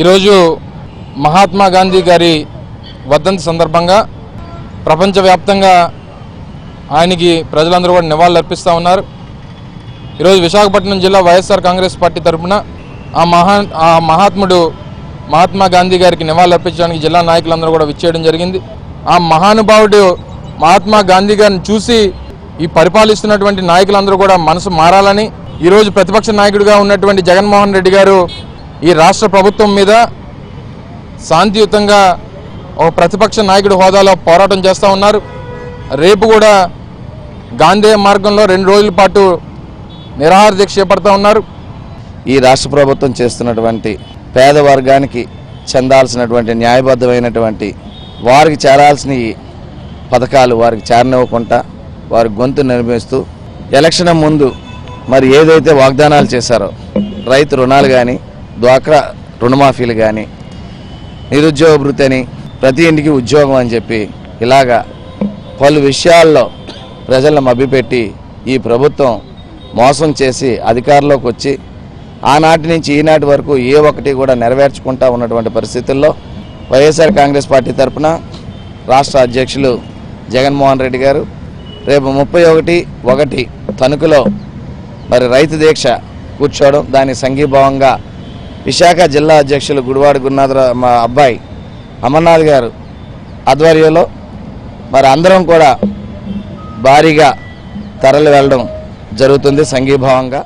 ఈరోజు మహాత్మా గాంధీ గారి వర్ధంతి సందర్భంగా ప్రపంచవ్యాప్తంగా ఆయనకి ప్రజలందరూ కూడా నివాళులు అర్పిస్తూ ఉన్నారు. ఈరోజు విశాఖపట్నం జిల్లా వైఎస్ఆర్ కాంగ్రెస్ పార్టీ తరఫున ఆ మహా ఆ మహాత్ముడు మహాత్మా గాంధీ గారికి నివాళులు అర్పించడానికి జిల్లా నాయకులందరూ కూడా విచ్చేయడం జరిగింది. ఆ మహానుభావుడు మహాత్మా గాంధీ గారిని చూసి ఈ పరిపాలిస్తున్నటువంటి నాయకులందరూ కూడా మనసు మారాలని ఈరోజు ప్రతిపక్ష నాయకుడిగా ఉన్నటువంటి జగన్మోహన్ రెడ్డి గారు ఈ రాష్ట్ర ప్రభుత్వం మీద శాంతియుతంగా ఒక ప్రతిపక్ష నాయకుడి హోదాలో పోరాటం చేస్తూ ఉన్నారు. రేపు కూడా గాంధీ మార్గంలో రెండు రోజుల పాటు నిరాహార దీక్ష చేపడతా ఉన్నారు. ఈ రాష్ట్ర ప్రభుత్వం చేస్తున్నటువంటి పేద వర్గానికి చెందాల్సినటువంటి న్యాయబద్ధమైనటువంటి వారికి చేరాల్సిన పథకాలు వారికి చేరనివ్వకుండా వారి గొంతు నిర్మిస్తూ ఎలక్షన్ ముందు మరి ఏదైతే వాగ్దానాలు చేశారో రైతు రుణాలు కానీ డ్వాక్రా రుణమాఫీలు కానీ నిరుద్యోగ భృతి అని ప్రతి ఇంటికి ఉద్యోగం అని చెప్పి ఇలాగా పలు విషయాల్లో ప్రజలను మభ్యపెట్టి ఈ ప్రభుత్వం మోసం చేసి అధికారంలోకి వచ్చి ఆనాటి నుంచి ఈనాటి వరకు ఏ ఒక్కటి కూడా నెరవేర్చుకుంటా ఉన్నటువంటి పరిస్థితుల్లో వైఎస్ఆర్ కాంగ్రెస్ పార్టీ తరఫున రాష్ట్ర అధ్యక్షులు జగన్మోహన్ రెడ్డి గారు. రేపు ముప్పై ఒకటి ఒకటి తణుకులో మరి రైతు దీక్ష కూర్చోవడం దాని సంఘీభావంగా విశాఖ జిల్లా అధ్యక్షులు గుడివాడ గురునాథరావు మా అబ్బాయి అమర్నాథ్ గారు ఆధ్వర్యంలో మరి అందరం కూడా భారీగా తరలి వెళ్ళడం జరుగుతుంది సంఘీభావంగా.